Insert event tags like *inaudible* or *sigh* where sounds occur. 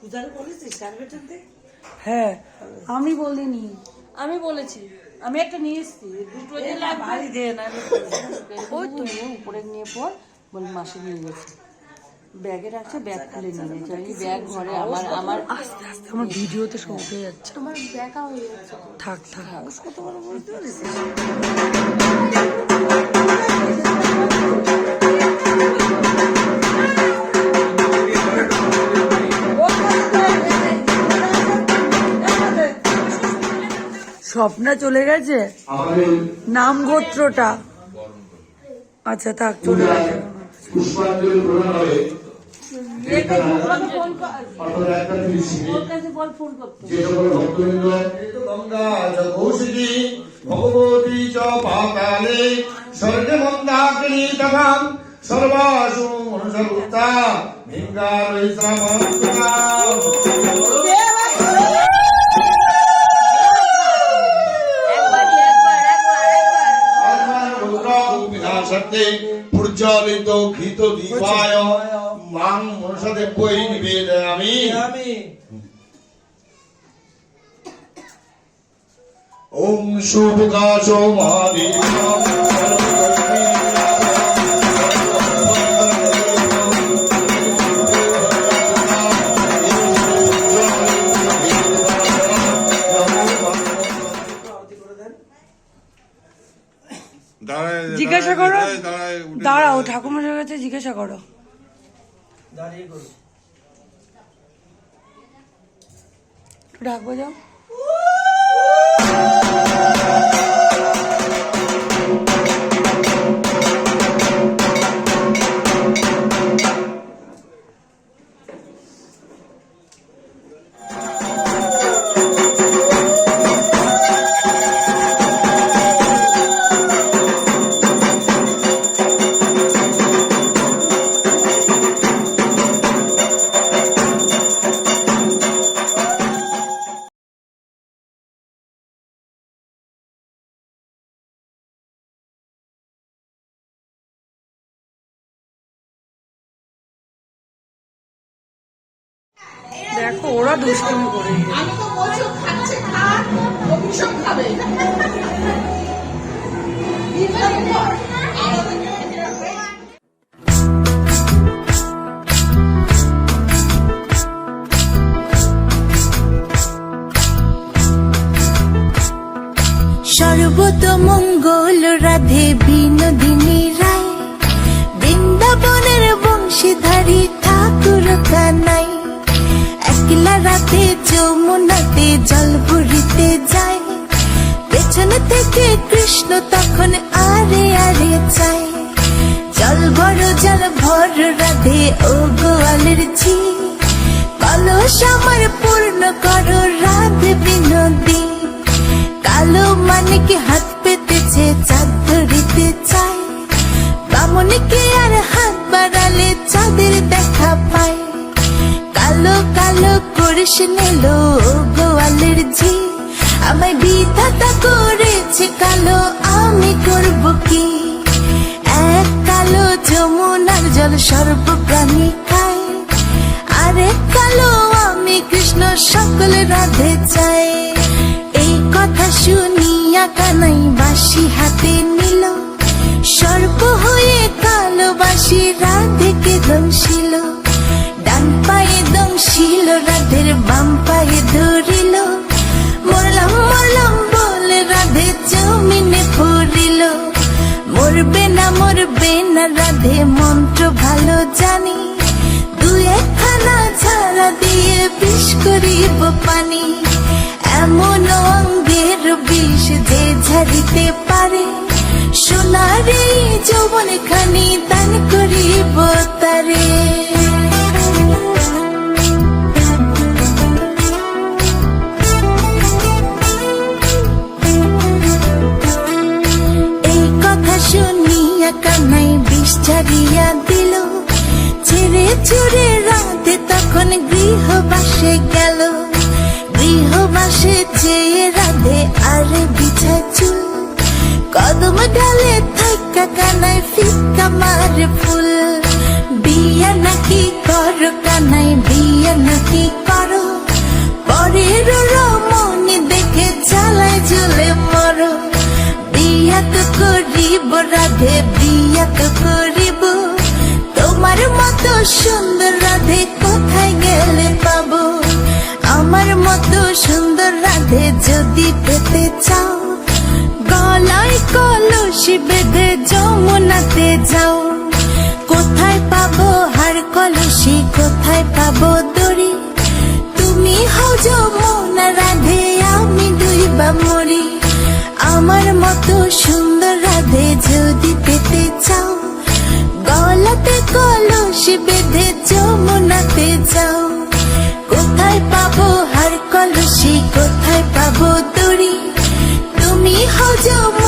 পূজারে বলেছিস কার্পেট হ্যাঁ আমি বলিনি। আমি বলেছি আমি একটা নিয়ে এসছি দুটো যে ভারী দে না ওই তো উপরে নিয়ে পর বলে মাসে নিয়ে গেছে। ব্যাগে রাখছে ব্যাগ খুলে নিয়ে গেছে আমি ব্যাগ ঘরে আমার আমার আস্তে আস্তে আমার ভিডিওতে সব উঠে যাচ্ছে। আমার ব্যাগা হয়ে যাচ্ছে। থাক থাক। কত বড় বুঝতে পারিস। স্বপ্না চলে গেছে? নাম গোত্রটা আচ্ছা থাক চলে গেছে। পুষ্পাঞ্জলি প্রদান হবে। ভগবতী চ মন্দাকিনী তথা সর্বাসু মনুষরুত্তা ভিঙ্গার প্রজ্বলিত ঘৃত দীপায় মাং মনুষদেব বই নিবেদয়ামি ওম শুভকাশ মহাদেব। জিজ্ঞাসা করো। দাঁড়াও। ঠাকুমার কাছে জিজ্ঞাসা করো। ডাকবো যাও দেখো ওরা দুষ্টুমি করে। আমি তো বলছি খাচ্ছে খাক ও ভীষণ খাবে? *laughs* পেছন থেকে কৃষ্ণ তখন আরে আরে চায় জল বড় জল ভর রাধে ও গোয়ালের ঝি। কলস আমার পূর্ণ করো রাধে বিনোদী। কালো মানিকে হাত পেতেছে চাঁদ ধরিতে চায় বামনকে আর হাত বাড়ালে চাঁদের দেখা পায় কালো কালো করিস নিল গোয়ালের ঝি। আমায় বিধাতা করেছে কালো, আমি করব কি? এক কালো যমুনার জল সর্বপ্রাণী খায়, আরেক কালো আমি কৃষ্ণ সকল রাধে চাই এই কথা শুনিয়া কানাই বাসি হাতে নিল, সর্প হয়ে কালো বাসি রাধেকে দংশিল। ডান পায়ে দংশিল, রাধের বাম পায়ে ধরিল। মরবে না মরবে না, রাধে মন্ত্র ভালো জানি। দু একখানা ছাড়া দিয়ে বিষ করিব পানি। এমন অঙ্গের বিষ যে ঝাড়িতে পারে। সোনারে যৌবন খানি দান করিব তারে। কানাই বিষ ছাড়িয়া দিল। ছেড়ে ছুড়ে রাতে তখন গৃহবাসে গেল। গৃহবাসে চেয়ে রাধে আর বিছা চুল। কদম ডালে থাকা কানাই ফিকা মারে ফুল। বিয়া নাকি কর কানাই বিয়া নাকি করিব রাধে বিয়া করিব তোমার মতো সুন্দর রাধে কোথায় গেলে পাবো আমার মতো সুন্দর রাধে যদি পেতে চাও গলায় কলসি বেঁধে যমুনাতে যাও কোথায় পাবো হার কলসি কোথায় পাবো দড়ি সুন্দর রাধে যদি চাও, গলাতে বেঁধে যাও কোথায় পাবো হার কলসি, কোথায় পাবো দড়ি? তুমি যমুনা